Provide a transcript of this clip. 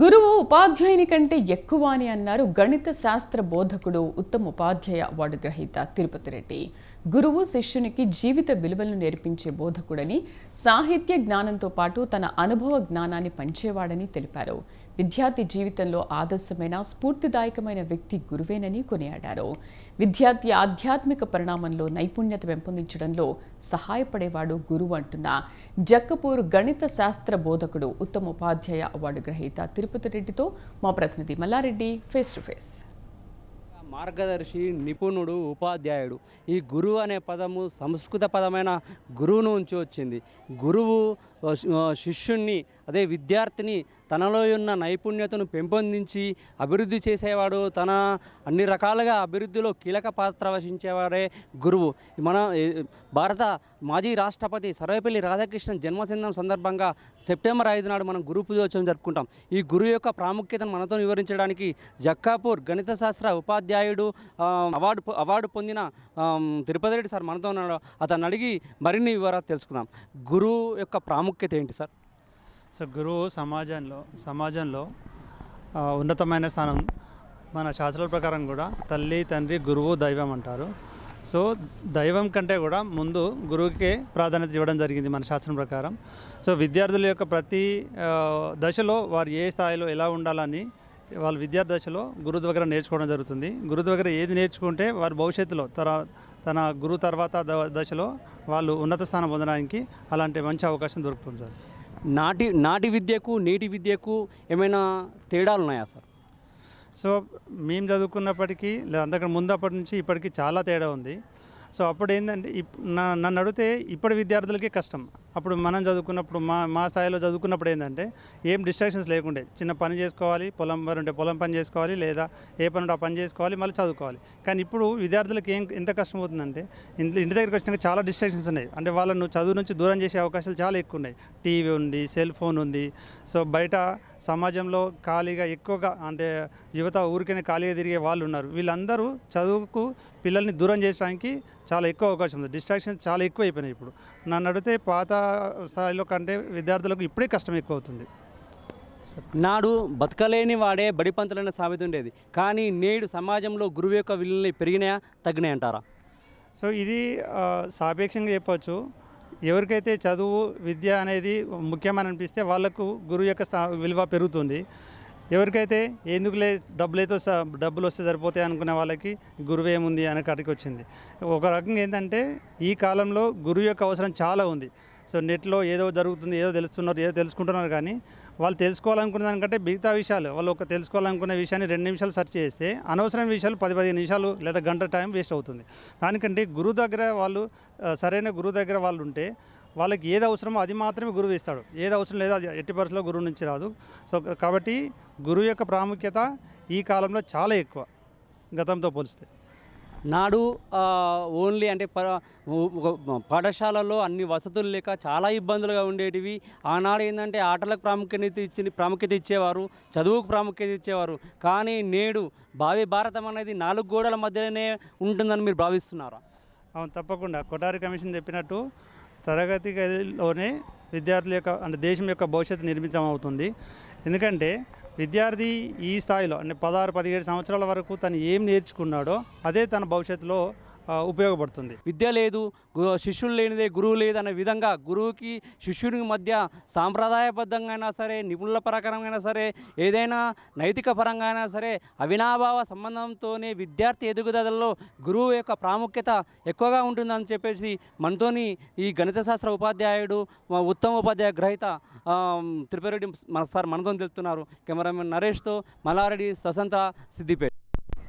గురువు ఉపాధ్యాయుని కంటే ఎక్కువ అని అన్నారు గణిత శాస్త్ర బోధకుడు ఉత్తమ ఉపాధ్యాయ అవార్డు గ్రహీత తిరుపతి రెడ్డి. గురువు శిష్యునికి జీవిత విలువలను నేర్పించే బోధకుడని సాహిత్య జ్ఞానంతో పాటు తన అనుభవ జ్ఞానాన్ని పంచేవాడని తెలిపారు. విద్యార్థి జీవితంలో ఆదర్శమైన స్ఫూర్తిదాయకమైన వ్యక్తి గురువేనని కొనియాడారు. విద్యార్థి ఆధ్యాత్మిక పరిణామంలో నైపుణ్యత పెంపొందించడంలో సహాయపడేవాడు గురువు అంటున్న. జక్కపూర్ గణిత శాస్త్ర బోధకుడు ఉత్తమ ఉపాధ్యాయ అవార్డు గ్రహీత తిరుపతి రెడ్డితో మా ప్రతినిధి మల్లారెడ్డి ఫేస్ టు ఫేస్ మార్గదర్శి నిపుణుడు ఉపాధ్యాయుడు. ఈ గురువు అనే పదము సంస్కృత పదమైన గురువు నుంచి వచ్చింది. గురువు శిష్యుణ్ణి అదే విద్యార్థిని తనలో ఉన్న నైపుణ్యతను పెంపొందించి అభివృద్ధి చేసేవాడు. తన అన్ని రకాలుగా అభివృద్ధిలో కీలక పాత్ర వహించేవారే గురువు. మన భారత మాజీ రాష్ట్రపతి సర్వేపల్లి రాధాకృష్ణన్ జన్మదినం సందర్భంగా సెప్టెంబర్ ఐదు నాడు మనం గురు పూజోత్సవం జరుపుకుంటాం. ఈ గురువు యొక్క ప్రాముఖ్యతను మనతో వివరించడానికి జక్కాపూర్ గణిత శాస్త్ర ఉపాధ్యాయ ఉపాధ్యాయుడు అవార్డు అవార్డు పొందిన తిరుపతి రెడ్డి సార్ మనతో ఉన్నాడు. అతను అడిగి మరిన్ని వివరాలు తెలుసుకుందాం. గురువు యొక్క ప్రాముఖ్యత ఏంటి సార్? సో గురువు సమాజంలో సమాజంలో ఉన్నతమైన స్థానం మన శాస్త్రాల ప్రకారం కూడా తల్లి తండ్రి గురువు దైవం అంటారు. సో దైవం కంటే కూడా ముందు గురువుకే ప్రాధాన్యత ఇవ్వడం జరిగింది మన శాస్త్రం ప్రకారం. సో విద్యార్థుల యొక్క ప్రతి దశలో వారు ఏ స్థాయిలో ఎలా ఉండాలని వాళ్ళ విద్యార్థి దశలో గురువు దగ్గర నేర్చుకోవడం జరుగుతుంది. గురువు దగ్గర ఏది నేర్చుకుంటే వారు భవిష్యత్తులో తర తన గురువు తర్వాత దశలో వాళ్ళు ఉన్నత స్థానం పొందడానికి అలాంటి మంచి అవకాశం దొరుకుతుంది సార్. నాటి నాటి విద్యకు నేటి విద్యకు ఏమైనా తేడాలు ఉన్నాయా సార్? సో మేము చదువుకున్నప్పటికీ లేదా అంతకంటే ముందు అప్పటి నుంచి ఇప్పటికి చాలా తేడా ఉంది. సో అప్పుడు ఏంటంటే నన్ను అడిగితే ఇప్పటి విద్యార్థులకి కష్టం. అప్పుడు మనం చదువుకున్నప్పుడు మా మా స్థాయిలో చదువుకున్నప్పుడు ఏంటంటే ఏం డిస్ట్రాక్షన్స్ లేకుండే. చిన్న పని చేసుకోవాలి పొలం మరి ఉంటే పొలం పని చేసుకోవాలి లేదా ఏ పని ఉంటే ఆ పని చేసుకోవాలి మళ్ళీ చదువుకోవాలి. కానీ ఇప్పుడు విద్యార్థులకు ఏం ఎంత కష్టం అవుతుందంటే ఇంట్లో ఇంటి దగ్గరికి వచ్చినాక చాలా డిస్ట్రాక్షన్స్ ఉన్నాయి. అంటే వాళ్ళను చదువు నుంచి దూరం చేసే అవకాశాలు చాలా ఎక్కువ ఉన్నాయి. టీవీ ఉంది సెల్ ఫోన్ ఉంది. సో బయట సమాజంలో ఖాళీగా ఎక్కువగా అంటే యువత ఊరికనే ఖాళీగా తిరిగే వాళ్ళు ఉన్నారు. వీళ్ళందరూ చదువుకు పిల్లల్ని దూరం చేయడానికి చాలా ఎక్కువ అవకాశం ఉంది. డిస్ట్రాక్షన్స్ చాలా ఎక్కువ అయిపోయినాయి ఇప్పుడు. నన్ను అడిగితే పాత స్థాయిలో కంటే విద్యార్థులకు ఇప్పుడే కష్టం ఎక్కువ అవుతుంది నాడు బతకలేని వాడే బడిపంతులైన సామెత ఉండేది. కానీ నేడు సమాజంలో గురువు యొక్క విలువలు పెరిగినాయా తగ్గినాయి అంటారా సో ఇది సాపేక్షంగా చెప్పొచ్చు. ఎవరికైతే చదువు విద్య అనేది ముఖ్యమని అనిపిస్తే వాళ్ళకు గురువు యొక్క విలువ పెరుగుతుంది. ఎవరికైతే ఎందుకులే డబ్బులైతే స- డబ్బులు వస్తే సరిపోతాయి అనుకునే వాళ్ళకి గురువు ఏముంది అనే కాటికి వచ్చింది. ఒక రకంగా ఏంటంటే ఈ కాలంలో గురువు యొక్క అవసరం చాలా ఉంది. సో నెట్లో ఏదో జరుగుతుంది ఏదో తెలుస్తున్నారు ఏదో తెలుసుకుంటున్నారు కానీ వాళ్ళు తెలుసుకోవాలనుకునే దానికంటే మిగతా విషయాలు వాళ్ళు ఒక తెలుసుకోవాలనుకునే విషయాన్ని రెండు నిమిషాలు సెర్చ్ చేస్తే అనవసరమైన విషయాలు పది పదిహేను నిమిషాలు లేదా గంట టైం వేస్ట్ అవుతుంది. దానికంటే గురువు దగ్గర వాళ్ళు సరైన గురువు దగ్గర వాళ్ళు ఉంటే వాళ్ళకి ఏది అవసరమో అది మాత్రమే గురువు ఇస్తాడు. ఏది అవసరం లేదో అది ఎట్టి పరిస్థితుల్లో గురువు నుంచి రాదు. సో కాబట్టి గురువు యొక్క ప్రాముఖ్యత ఈ కాలంలో చాలా ఎక్కువ గతంతో పోలిస్తే. నాడు ఓన్లీ అంటే పాఠశాలలో అన్ని వసతులు లేక చాలా ఇబ్బందులుగా ఉండేటివి. ఆనాడు ఏంటంటే ఆటలకు ప్రాముఖ్యత ఇచ్చి ప్రాముఖ్యత ఇచ్చేవారు చదువుకు ప్రాముఖ్యత ఇచ్చేవారు. కానీ నేడు భావి భారతం అనేది నాలుగు గోడల మధ్యలోనే ఉంటుందని మీరు భావిస్తున్నారా? అవును తప్పకుండా. కొటారి కమిషన్ చెప్పినట్టు తరగతి గదిలోనే విద్యార్థుల యొక్క అంటే దేశం యొక్క భవిష్యత్తు నిర్మితం అవుతుంది ఎందుకంటే విద్యార్థి ఈ స్థాయిలో అంటే పదహారు పదిహేడు సంవత్సరాల వరకు తను ఏం నేర్చుకున్నాడో అదే తన భవిష్యత్తులో ఉపయోగపడుతుంది. విద్య లేదు శిష్యులు లేనిదే గురువు లేదు అనే విధంగా గురువుకి శిష్యునికి మధ్య సాంప్రదాయబద్ధంగా అయినా సరే నిపుణుల పరకరంగా అయినా సరే ఏదైనా నైతిక పరంగా అయినా సరే అవినాభావ సంబంధంతోనే విద్యార్థి ఎదుగుదలలో గురువు యొక్క ప్రాముఖ్యత ఎక్కువగా ఉంటుందని చెప్పేసి మనతోని ఈ గణిత శాస్త్ర ఉపాధ్యాయుడు ఉత్తమ ఉపాధ్యాయ గ్రహీత ఆమ్, తిరుపతిరెడ్డి మన సార్ మనతో తెలుపుతున్నారు. కెమెరామెన్ నరేష్తో మల్లారెడ్డి స్వతంత్ర సిద్దిపేట.